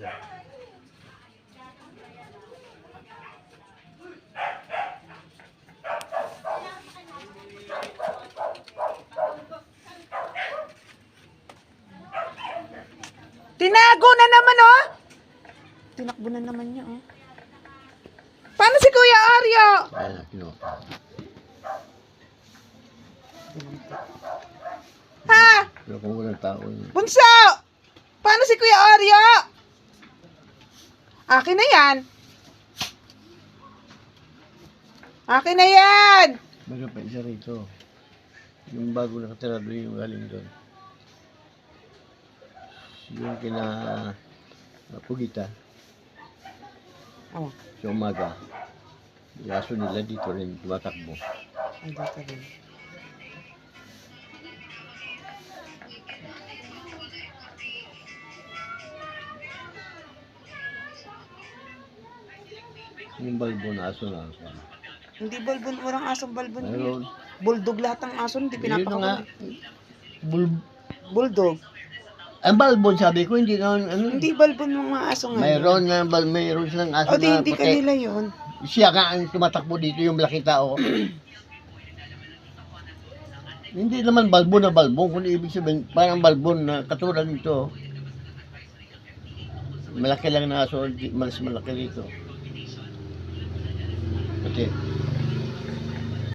siya. Tinago na naman, oh! Tinakbo na naman niya, oh. Paano si Kuya Oreo? Ha? Pero kung walang. Bunso! Paano si Kuya Oreo? Akin na yan. Akin na yan. meron pa isa rito. Yung bago nakatira doon yung galing doon. Yung kina uh, Pugita Oh, sa umaga. Yung aso nila dito rin tumatakbo. ay dito rin. Yung balbo na aso na aso. Hindi balbon, walang asong balbon. Mayroon. Bulldog lahat ng aso, hindi nga. pinapakakulit. Bul Bulldog. ang balbon sabi ko hindi na ano. Hindi balbon ng mga aso ngayon. Mayroon nga bal mayroon silang aso O di, na hindi puti. kanila yun. Siya nga ang tumatakbo dito yung malaki tao. Hindi naman balbon na balbon, kundi ibig sabihin parang balbon na katulad nito. Malaki lang na aso, mas malaki dito. que